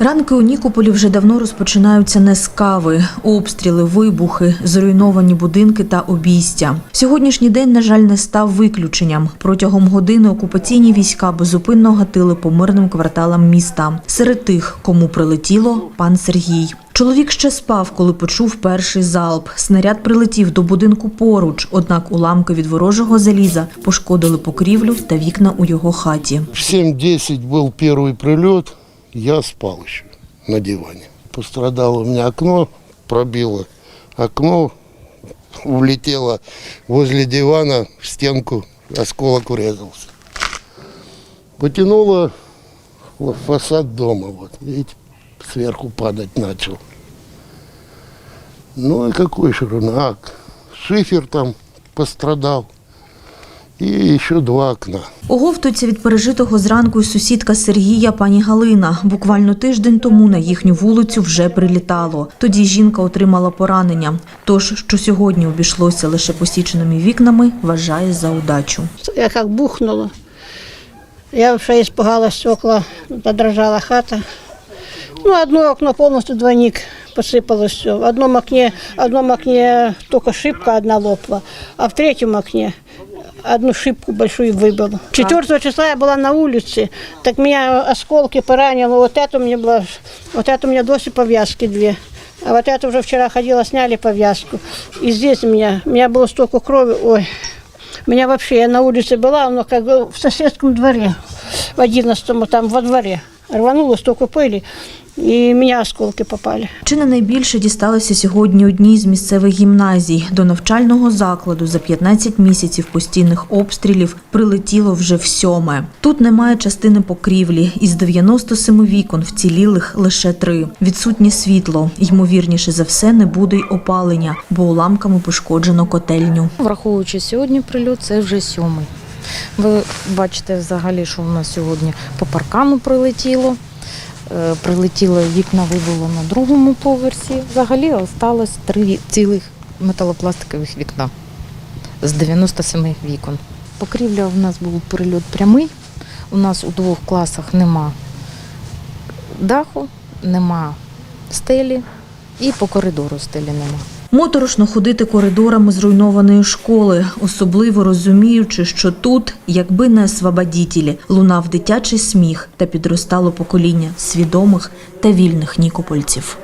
Ранки у Нікополі вже давно розпочинаються не з кави, обстріли, вибухи, зруйновані будинки та обійстя. Сьогоднішній день, на жаль, не став виключенням. Протягом години окупаційні війська безупинно гатили по мирним кварталам міста. Серед тих, кому прилетіло, пан Сергій. Чоловік ще спав, коли почув перший залп. Снаряд прилетів до будинку поруч, однак уламки від ворожого заліза пошкодили покрівлю та вікна у його хаті. В 7.10 был первый прилет, я спал еще на диване. Пострадало у меня окно, пробило окно, влетело возле дивана в стенку, осколок врезался. Потянуло фасад дома, вот, видите, сверху падать начал. Ну и какой ширунак. Шифер там пострадал. И еще два окна. Оговтується від пережитого зранку й сусідка Сергія пані Галина. Буквально тиждень тому на їхню вулицю вже прилітало. Тоді жінка отримала поранення. Тож, що сьогодні обійшлося лише посіченими вікнами, вважає за удачу. Я как бухнула. Я вообще испугалась стекла, задрожала хата. Ну, одно окно полностью двойник посыпалось все. В одном окне, в одном окне только шибка одна лопла, а в третьем окне одну шибку большую выбило. 4 числа я была на улице, так меня осколки поранило. Вот это у меня было, вот это у меня до сих повязки две. А вот это уже вчера ходила, сняли повязку. И здесь у меня, у меня было столько крови, ой. У меня вообще, я на улице была, но как бы в соседском дворе, в 11 там во дворе. Рвануло столько пыли, и меня осколки попали. Чи не найбільше дісталося сьогодні одній з місцевих гімназій. До навчального закладу за 15 місяців постійних обстрілів прилетіло вже всьоме. Тут немає частини покрівлі. Із 97 вікон вцілілих лише три. Відсутнє світло. Ймовірніше за все, не буде й опалення, бо уламками пошкоджено котельню. Враховуючи сьогодні прильот, це вже сьомий. Ви бачите взагалі, що в нас сьогодні по паркану прилетіло. Е, Прилетіло вікна вибило на другому поверсі. Взагалі осталось три цілих металопластикових вікна з 97 вікон. Покрівля в нас був прильот прямий. У нас у двох класах нема даху, нема стелі і по коридору стелі нема. Моторошно ходити коридорами зруйнованої школи, особливо розуміючи, що тут, якби не освободітелі, лунав дитячий сміх та підростало покоління свідомих та вільних нікопольців.